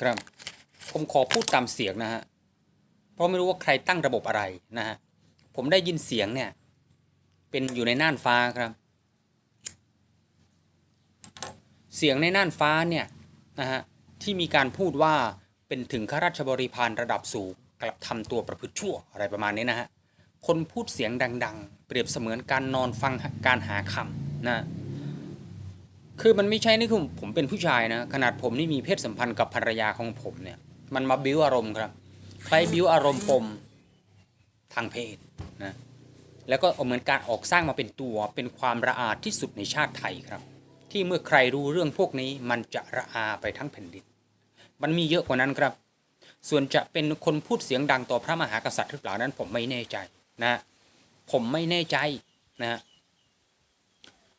ครับ ผมขอพูดตามเสียงนะฮะ เพราะไม่รู้ว่าใครตั้งระบบอะไรนะฮะ ผมได้ยินเสียงเนี่ย เป็นอยู่ในน่านฟ้าครับ เสียงในน่านฟ้าเนี่ยนะฮะที่มีการพูดว่าเป็นถึงข้าราชบริพารระดับสูงกลับทำตัวประพฤติชั่วอะไรประมาณนี้นะฮะ คนพูดเสียงดัง ๆ เปรียบเสมือนการนอนฟังการหาคำนะ คือมันไม่ใช่นี่คือผมเป็นผู้ชายนะ ขนาดผมนี่มีเพศสัมพันธ์กับภรรยาของผมเนี่ย มันมาบิ้วอารมณ์ครับใครบิ้วอารมณ์ปมทางเพศนะแล้วก็เหมือนการออกสร้างมาเป็นตัวเป็นความระอาที่สุดในชาติไทยครับ ที่เมื่อใครรู้เรื่องพวกนี้มันจะระอาไปทั้งแผ่นดิน มันมีเยอะกว่านั้นครับ ส่วนจะเป็นคนพูดเสียงดังต่อพระมหากษัตริย์หรือเปล่านั้นผมไม่แน่ใจนะ ผมไม่แน่ใจนะ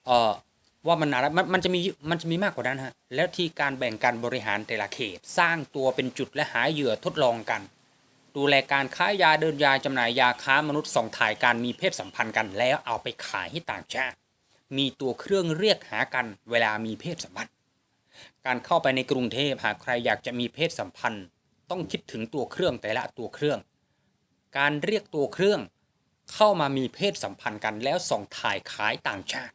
เอ่อ ว่ามันอะไรมันมันจะมีมันจะมีมากกว่านั้นฮะแล้วที่การแบ่งการบริหารแต่ละเขต สร้างตัวเป็นจุดและหาเหยื่อทดลองกัน ดูแลการค้ายาเดินยาจำหน่ายยาค้ามนุษย์ส่องถ่ายการมีเพศสัมพันธ์กัน แล้วเอาไปขายให้ต่างชาติมีตัวเครื่องเรียกหากันเวลามีเพศสัมพันธ์การเข้าไปในกรุงเทพหากใครอยากจะมีเพศสัมพันธ์ ต้องคิดถึงตัวเครื่องแต่ละตัวเครื่อง การเรียกตัวเครื่อง เข้ามามีเพศสัมพันธ์กันแล้วส่องถ่ายขายต่างชาติ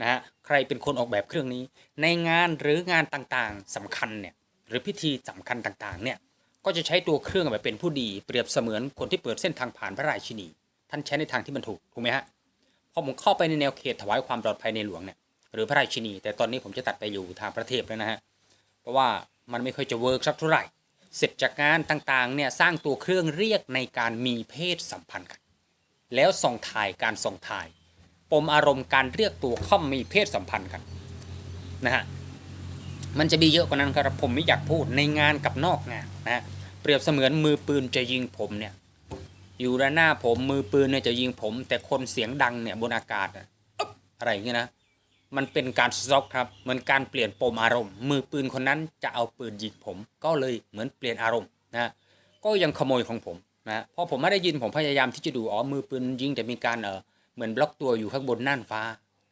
นะฮะใครเป็นคนออกแบบเครื่องนี้ ในงานหรืองานต่างๆสำคัญเนี่ยหรือพิธีสำคัญต่างๆเนี่ยก็จะใช้ตัวเครื่องแบบเป็นผู้ดีเปรียบเสมือนคนที่เปิดเส้นทางผ่านพระราชินี ท่านใช้ในทางที่มันถูกถูกไหมฮะพอผมเข้าไปในแนวเขตถวายความปลอดภัยในหลวงเนี่ยหรือพระราชินี แต่ตอนนี้ผมจะตัดไปอยู่ทางพระเทพแล้วนะฮะเพราะว่ามันไม่ค่อยจะเวิร์กสักเท่าไหร่เสร็จจากงานต่างๆเนี่ยสร้างตัวเครื่องเรียกในการมีเพศสัมพันธ์กัน แล้วส่องถ่ายการส่องถ่าย ปมอารมณ์การเรียกตัวเข้ามีเพศสัมพันธ์กันนะฮะมันจะมีเยอะกว่านั้นครับผมไม่อยากพูดในงานกับนอกงานนะฮะเปรียบเสมือนมือปืนจะยิงผมเนี่ยอยู่ด้านหน้าผมมือปืนเนี่ยจะยิงผม แต่คนเสียงดังเนี่ยบนอากาศอะอะไรอย่างเงี้ยนะมันเป็นการสต็อปครับเหมือนการเปลี่ยนปมอารมณ์ มือปืนคนนั้นจะเอาปืนยิงผม ก็เลยเหมือนเปลี่ยนอารมณ์นะฮะก็ยังขโมยของผมนะฮะพอผมไม่ได้ยินผมพยายามที่จะดูอ๋อมือปืนยิงแต่มีการเออ เหมือนบล็อกตัวอยู่ข้างบนน่านฟ้า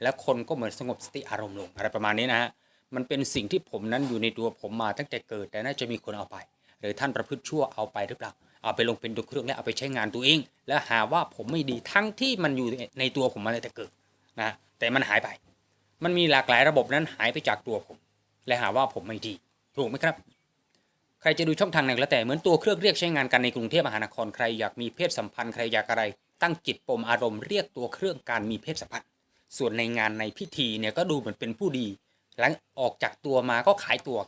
แล้วคนก็เหมือนสงบสติอารมณ์ลงอะไรประมาณนี้นะฮะมันเป็นสิ่งที่ผมนั้นอยู่ในตัวผมมาตั้งแต่เกิดแต่น่าจะมีคนเอาไป หรือท่านประพฤติชั่วเอาไปหรือเปล่าเอาไปลงเป็นตัวเครื่องแล้วเอาไปใช้งานตัวเอง แล้วหาว่าผมไม่ดีทั้งที่มันอยู่ในตัวผมมาตั้งแต่เกิดนะแต่มันหายไป มันมีหลากหลายระบบนั้นหายไปจากตัวผม และหาว่าผมไม่ดี ถูกไหมครับ ใครจะดูช่องทางไหนก็แล้วแต่เหมือนตัวเครื่องเรียกใช้งานกันในกรุงเทพมหานครใครอยากมีเพศสัมพันธ์ใครอยากอะไร ตั้งจิตปมอารมณ์เรียกตัวเครื่องการมีเพศสัมพันธ์ส่วนในงานในพิธีเนี่ยก็ดูเหมือนเป็นผู้ดีหลังออกจากตัวมาก็ขายตัว